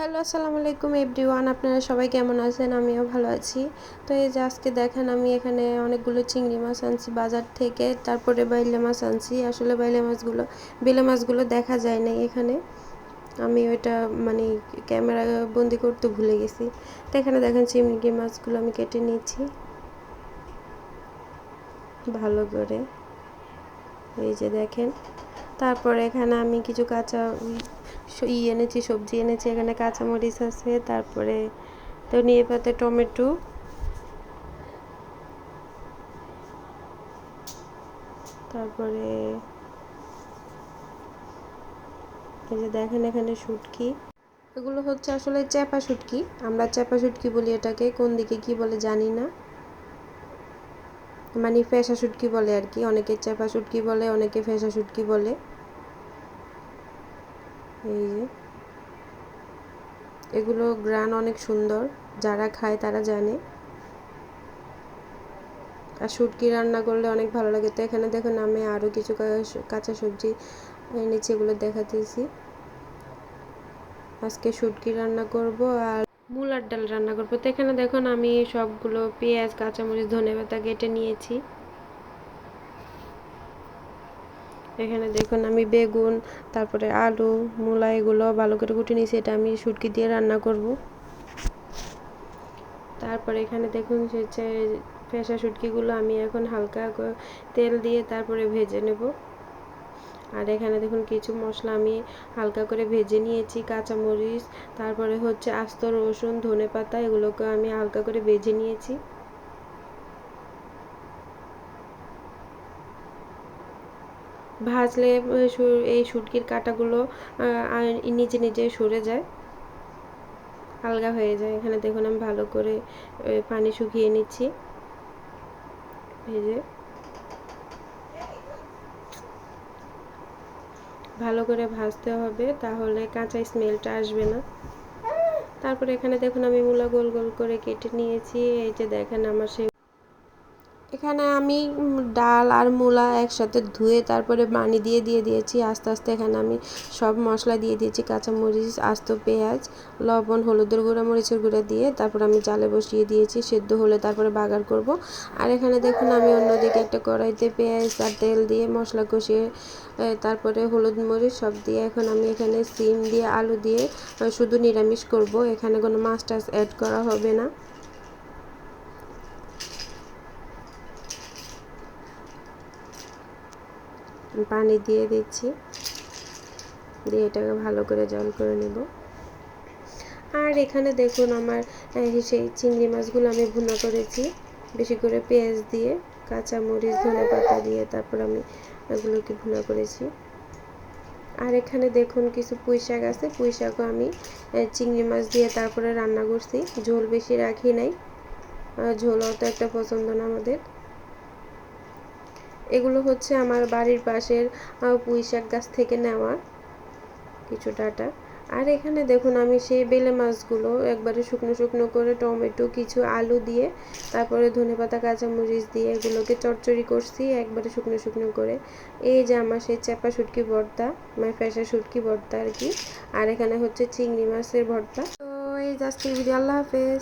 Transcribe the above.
Hello, আসসালামু আলাইকুম everyone, আপনারা সবাই কেমন আছেন? আমিও ভালো আছি। তো এই যে আজকে দেখেন, আমি এখানে অনেকগুলো চিংড়ি মাছ আনছি বাজার থেকে, তারপরে বাইলে মাছ আনছি। আসলে বাইলে মাছগুলো, বেলে মাছগুলো দেখা যায় না এখানে। আমি ওইটা মানে ক্যামেরা বন্দি করতে ভুলে গেছি। তো এখানে দেখেন, চিংড়ি মাছগুলো আমি কেটে নিয়েছি ভালো করে। এই যে দেখেন, তারপরে এখানে আমি কিছু কাঁচা ই এনেছি, সবজি এনেছি, এখানে কাঁচামরিচ আছে, তারপরে ধনিয়া পাতা টমেটো। তারপরে এই যে দেখেন এখানে শুটকি। এগুলো হচ্ছে আসলে চ্যাপা শুটকি। আমরা চ্যাপা শুটকি বলি এটাকে, কোন দিকে কি বলে জানি না। মানে ফেসা শুটকি বলে আর কি, অনেকে চেপা শুটকি বলে, অনেকে ফেসা শুটকি বলে। এই যে। এগুলো গ্রান অনেক সুন্দর, যারা খায় তারা জানে। আর শুটকি রান্না করলে অনেক ভালো লাগে। তো এখানে দেখুন, আমি আরও কিছু কাঁচা সবজি এনেছি, এগুলো দেখাতেছি। আজকে শুটকি রান্না করব আর মূলার ডাল রান্না করব। তো এখানে দেখুন, আমি সবগুলো পেঁয়াজ, কাঁচামরিচ ধনে পাতা কেটে নিয়েছি। এখানে দেখুন আমি বেগুন, তারপরে আলু, মূলা এগুলো ভালো করে কুটে নিয়েছি। এটা আমি শুটকি দিয়ে রান্না করব। তারপরে এখানে দেখুন যে ফেসা শুটকিগুলো আমি এখন হালকা তেল দিয়ে তারপরে ভেজে নেব। আর এখানে দেখুন কিছু মশলা আমি হালকা করে ভেজে নিয়েছি, কাঁচামরিচ, তারপরে হচ্ছে আস্ত রসুন ধনে পাতা এগুলোকে আমি হালকা করে ভেজে নিয়েছি। ভাজলে এই শুটকির কাঁটাগুলো নিজে নিজে সরে যায়। আলগা হয়ে যায়। এখানে দেখুন আমি ভালো করে পানি শুকিয়ে নিচ্ছি। ভেজে ভালো করে ভাজতে হবে, তাহলে কাঁচা স্মেলটা আসবে না। তারপরে এখানে দেখুন আমি মূলা গোল গোল করে কেটে নিয়েছি। এই যে দেখেন আমার সেই এখানে আমি ডাল আর মূলা একসাথে ধুয়ে তারপরে পানি দিয়ে দিয়ে দিয়েছি। আস্তে আস্তে এখানে আমি সব মশলা দিয়ে দিয়েছি। কাঁচামরিচ, আস্ত পেঁয়াজ, লবণ, হলুদের গুঁড়া, মরিচের গুঁড়া দিয়ে তারপর আমি জালে বসিয়ে দিয়েছি। সেদ্ধ হলে তারপরে বাগার করব। আর এখানে দেখুন আমি অন্যদিকে একটা কড়াইতে পেঁয়াজ আর তেল দিয়ে মশলা কষিয়ে তারপরে হলুদ মরিচ সব দিয়ে এখন আমি এখানে সিম দিয়ে আলু দিয়ে শুধু নিরামিষ করব। এখানে কোনো মাছ টাছ অ্যাড করা হবে না। পানি দিয়ে দিচ্ছি। দিয়ে এটাকে ভালো করে জল করে নেব। আর এখানে দেখুন আমার সেই চিংড়ি মাছগুলো আমি ভুনা করেছি। বেশি করে পেঁয়াজ দিয়ে, কাঁচা মরিচ, ধনে পাতা দিয়ে তারপর আমি এগুলোকে ভুনা করেছি। আর এখানে দেখুন কিছু পুঁই শাক আছে। পুঁই শাকও আমি চিংড়ি মাছ দিয়ে তারপরে রান্না করছি। ঝোল বেশি রাখি নাই। ঝোল অত একটা পছন্দ না আমাদের। এগুলো হচ্ছে আমার বাড়ির পাশের পুঁই শাক গাছ থেকে নেওয়া কিছু ডাটা। আর এখানে দেখুন আমি সেই বেলে মাছগুলো একবারে শুকনো শুকনো করে টমেটো, কিছু আলু দিয়ে, তারপরে ধনে পাতা, কাঁচামরিচ দিয়ে এগুলোকে চচ্চড়ি করছি একবারে শুকনো শুকনো করে। এই যে আমার সেই চাপা শুটকি ভর্তা মানে ফ্যাসা শুটকি ভর্তা আর কি। আর এখানে হচ্ছে চিংড়ি মাছের ভর্তা। তো এই জাস্ট ভিডিও, আল্লাহ হাফেজ।